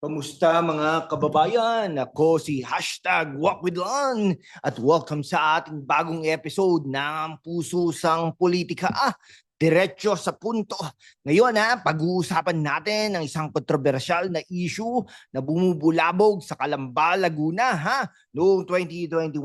Kamusta mga kababayan? Ako si Hashtag Walk with Lon at welcome sa ating bagong episode ng Puso Sang Politika. Ah, diretso sa punto. Ngayon ha, pag-uusapan natin ang isang kontrobersyal na issue na bumubulabog sa Calamba, Laguna ha. Noong 2021,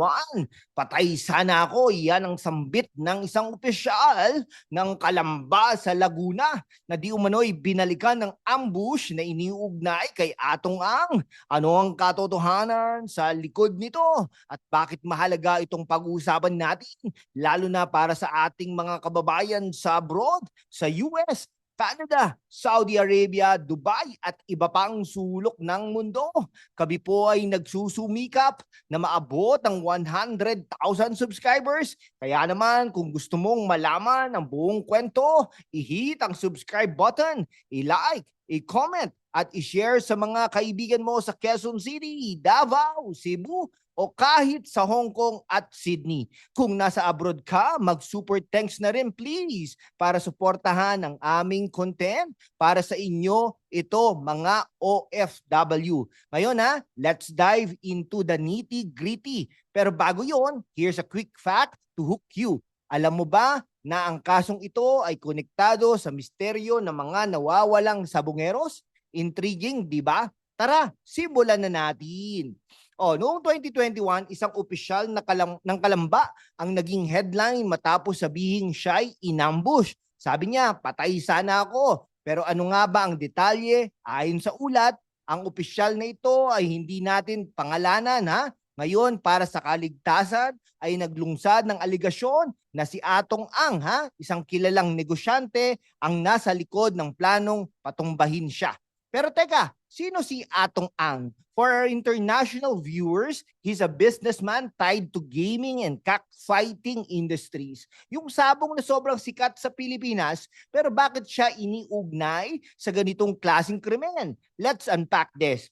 patay sana ako. Yan ang sambit ng isang opisyal ng Calamba sa Laguna na di umano'y binalikan ng ambush na iniugnay kay Atong Ang. Ano ang katotohanan sa likod nito? At bakit mahalaga itong pag-uusapan natin? Lalo na para sa ating mga kababayan sa abroad, sa US, Canada, Saudi Arabia, Dubai at iba pang sulok ng mundo. Kami po ay nagsusumikap na maabot ang 100,000 subscribers. Kaya naman kung gusto mong malaman ang buong kwento, i-hit ang subscribe button, i-like, i-comment at i-share sa mga kaibigan mo sa Quezon City, Davao, Cebu o kahit sa Hong Kong at Sydney. Kung nasa abroad ka, mag-super thanks na rin please para suportahan ang aming content para sa inyo ito mga OFW. Ngayon ha, let's dive into the nitty-gritty. Pero bago yon, here's a quick fact to hook you. Alam mo ba na ang kasong ito ay konektado sa misteryo ng mga nawawalang sabungeros? Intriguing, di ba? Tara, simulan na natin. Oh, noong 2021, isang opisyal na kalam, ng Kalamba ang naging headline matapos sabihing siya'y inambush. Sabi niya, patay sana ako. Pero ano nga ba ang detalye? Ayon sa ulat, ang opisyal na ito ay hindi natin pangalanan ha. Ngayon, para sa kaligtasan, ay naglungsad ng aligasyon na si Atong Ang, ha, isang kilalang negosyante, ang nasa likod ng planong patumbahin siya. Pero teka, sino si Atong Ang? For our international viewers, he's a businessman tied to gaming and cockfighting industries. Yung sabong na sobrang sikat sa Pilipinas, pero bakit siya iniugnay sa ganitong klaseng krimen? Let's unpack this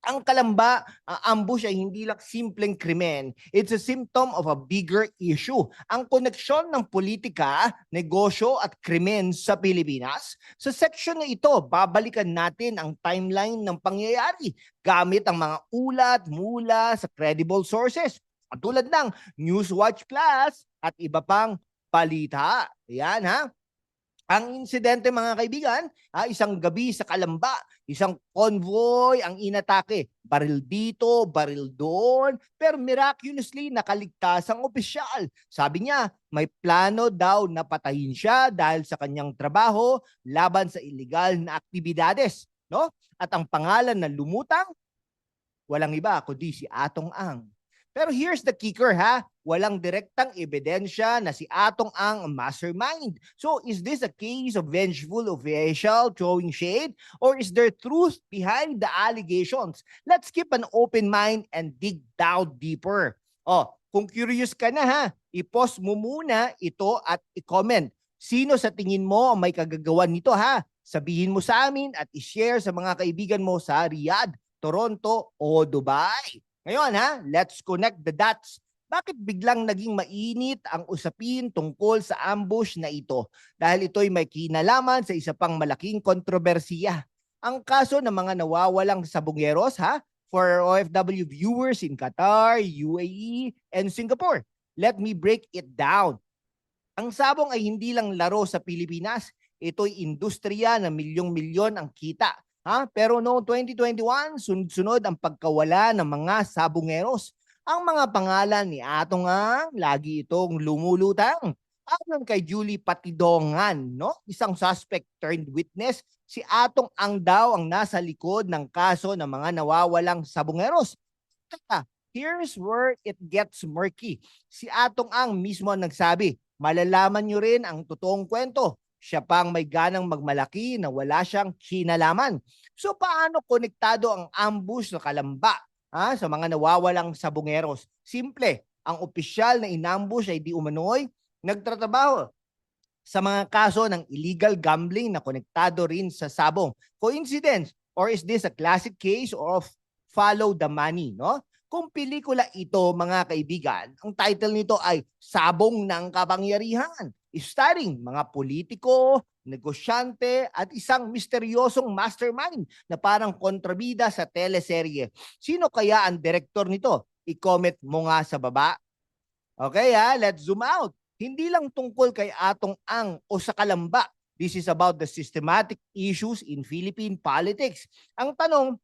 ang kalamba, ang ambush ay hindi lang simpleng krimen. It's a symptom of a bigger issue. Ang koneksyon ng politika, negosyo at krimen sa Pilipinas. Sa section na ito, babalikan natin ang timeline ng pangyayari gamit ang mga ulat mula sa credible sources. Tulad ng Newswatch Plus at iba pang balita. Yan ha. Ang insidente mga kaibigan, ah, isang gabi sa Kalamba, isang convoy ang inatake. Baril dito, baril doon, pero miraculously nakaligtas ang opisyal. Sabi niya, may plano daw na patayin siya dahil sa kanyang trabaho laban sa illegal na aktibidades. No? At ang pangalan na lumutang, walang iba kundi si Atong Ang. Pero here's the kicker ha, walang direktang ebidensya na si Atong ang mastermind. So is this a case of vengeful official throwing shade or is there truth behind the allegations? Let's keep an open mind and dig down deeper. Oh, kung curious ka na ha, i-post mo muna ito at i-comment. Sino sa tingin mo ang may kagagawan nito ha? Sabihin mo sa amin at i-share sa mga kaibigan mo sa Riyadh, Toronto o Dubai. Ngayon ha, let's connect the dots. Bakit biglang naging mainit ang usapin tungkol sa ambush na ito? Dahil ito'y may kinalaman sa isa pang malaking kontrobersiya. Ang kaso ng mga nawawalang sabungeros ha, for OFW viewers in Qatar, UAE, and Singapore. Let me break it down. Ang sabong ay hindi lang laro sa Pilipinas. Ito'y industriya na milyong-milyon ang kita Ha? Pero noong 2021, sunod-sunod ang pagkawala ng mga sabungeros. Ang mga pangalan ni Atong Ang, lagi itong lumulutang. Ayon kay Julie Patidongan, no? isang suspect turned witness, si Atong Ang daw ang nasa likod ng kaso ng mga nawawalang sabungeros. Teka, here's where it gets murky. Si Atong Ang mismo ang nagsabi, malalaman nyo rin ang totoong kwento siya pang may ganang magmalaki na wala siyang kinalaman. So paano konektado ang ambush sa Kalamba ha, sa mga nawawalang sabungeros? Simple, ang opisyal na inambush ay di umano'y nagtratrabaho sa mga kaso ng illegal gambling na konektado rin sa sabong. Coincidence or is this a classic case of follow the money, no? Kung pelikula ito, mga kaibigan, ang title nito ay Sabong ng Kapangyarihan. Starring mga politiko, negosyante, at isang misteryosong mastermind na parang kontrabida sa teleserye. Sino kaya ang direktor nito? I-comment mo nga sa baba. Okay ha, let's zoom out. Hindi lang tungkol kay Atong Ang o sa Kalamba. This is about the systematic issues in Philippine politics. Ang tanong,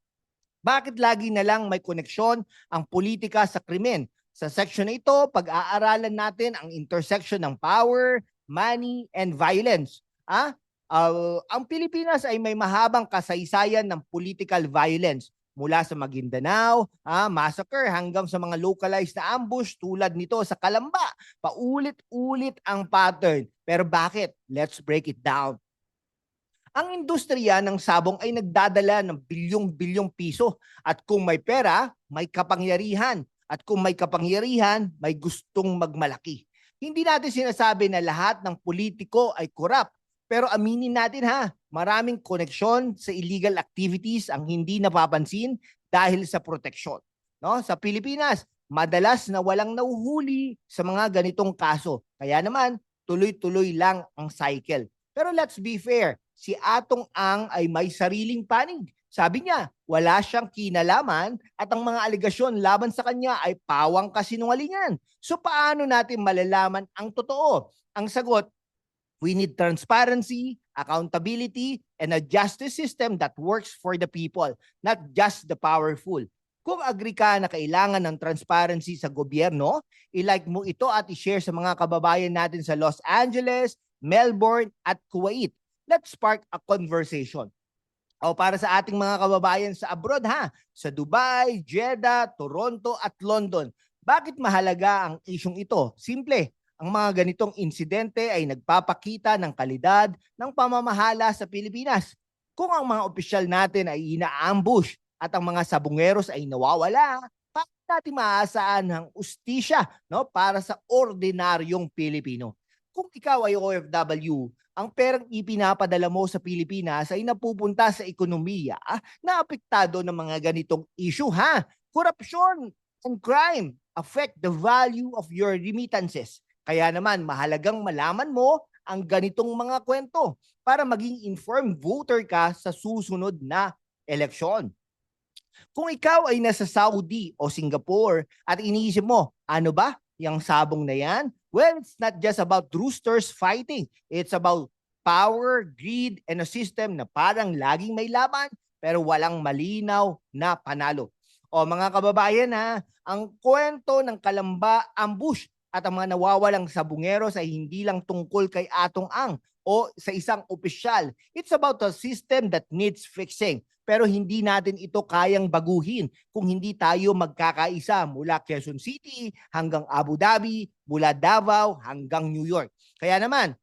bakit lagi na lang may koneksyon ang politika sa krimen? Sa section na ito, pag-aaralan natin ang intersection ng power, money, and violence. Ah, uh, ang Pilipinas ay may mahabang kasaysayan ng political violence mula sa Maguindanao, ah, massacre hanggang sa mga localized na ambush tulad nito sa Kalamba. Paulit-ulit ang pattern. Pero bakit? Let's break it down. Ang industriya ng sabong ay nagdadala ng bilyong-bilyong piso at kung may pera, may kapangyarihan at kung may kapangyarihan, may gustong magmalaki. Hindi natin sinasabi na lahat ng politiko ay korap pero aminin natin ha, maraming koneksyon sa illegal activities ang hindi napapansin dahil sa proteksyon. No? Sa Pilipinas, madalas na walang nauhuli sa mga ganitong kaso. Kaya naman, tuloy-tuloy lang ang cycle. Pero let's be fair, si Atong Ang ay may sariling panig. Sabi niya, wala siyang kinalaman at ang mga aligasyon laban sa kanya ay pawang kasinungalingan. So paano natin malalaman ang totoo? Ang sagot, we need transparency, accountability, and a justice system that works for the people, not just the powerful. Kung agree ka na kailangan ng transparency sa gobyerno, ilike mo ito at i-share sa mga kababayan natin sa Los Angeles, Melbourne, at Kuwait. Let's spark a conversation. O para sa ating mga kababayan sa abroad ha, sa Dubai, Jeddah, Toronto at London. Bakit mahalaga ang isyong ito? Simple, ang mga ganitong insidente ay nagpapakita ng kalidad ng pamamahala sa Pilipinas. Kung ang mga opisyal natin ay ina-ambush at ang mga sabungeros ay nawawala, paano natin maasaan ang ustisya no, para sa ordinaryong Pilipino? Kung ikaw ay OFW, ang perang ipinapadala mo sa Pilipinas ay napupunta sa ekonomiya na apektado ng mga ganitong issue ha. Korupsyon and crime affect the value of your remittances. Kaya naman mahalagang malaman mo ang ganitong mga kwento para maging informed voter ka sa susunod na eleksyon. Kung ikaw ay nasa Saudi o Singapore at iniisip mo, ano ba yung sabong na yan? Well, it's not just about roosters fighting. It's about power, greed, and a system na parang laging may laban pero walang malinaw na panalo. O mga kababayan ha, ang kwento ng Kalamba ambush at ang mga nawawalang sabungeros ay hindi lang tungkol kay Atong Ang o sa isang opisyal. It's about a system that needs fixing. Pero hindi natin ito kayang baguhin kung hindi tayo magkakaisa mula Quezon City hanggang Abu Dhabi, mula Davao hanggang New York. Kaya naman,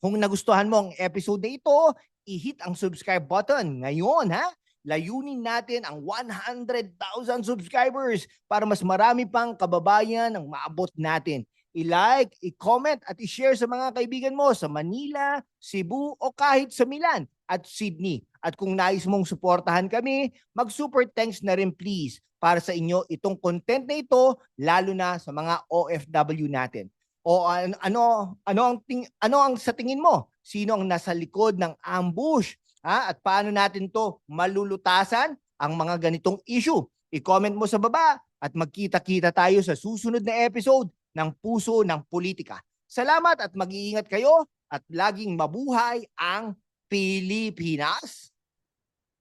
kung nagustuhan mo ang episode na ito, i-hit ang subscribe button ngayon ha. Layunin natin ang 100,000 subscribers para mas marami pang kababayan ang maabot natin. I-like, i-comment at i-share sa mga kaibigan mo sa Manila, Cebu o kahit sa Milan at Sydney. At kung nais mong suportahan kami, mag-super thanks na rin please para sa inyo itong content na ito lalo na sa mga OFW natin. O ano ano ano ang ting, ano ang sa tingin mo? Sino ang nasa likod ng ambush? Ha? At paano natin to malulutasan ang mga ganitong issue? I-comment mo sa baba at magkita-kita tayo sa susunod na episode ng Puso ng Politika. Salamat at mag-iingat kayo at laging mabuhay ang Pilipinas.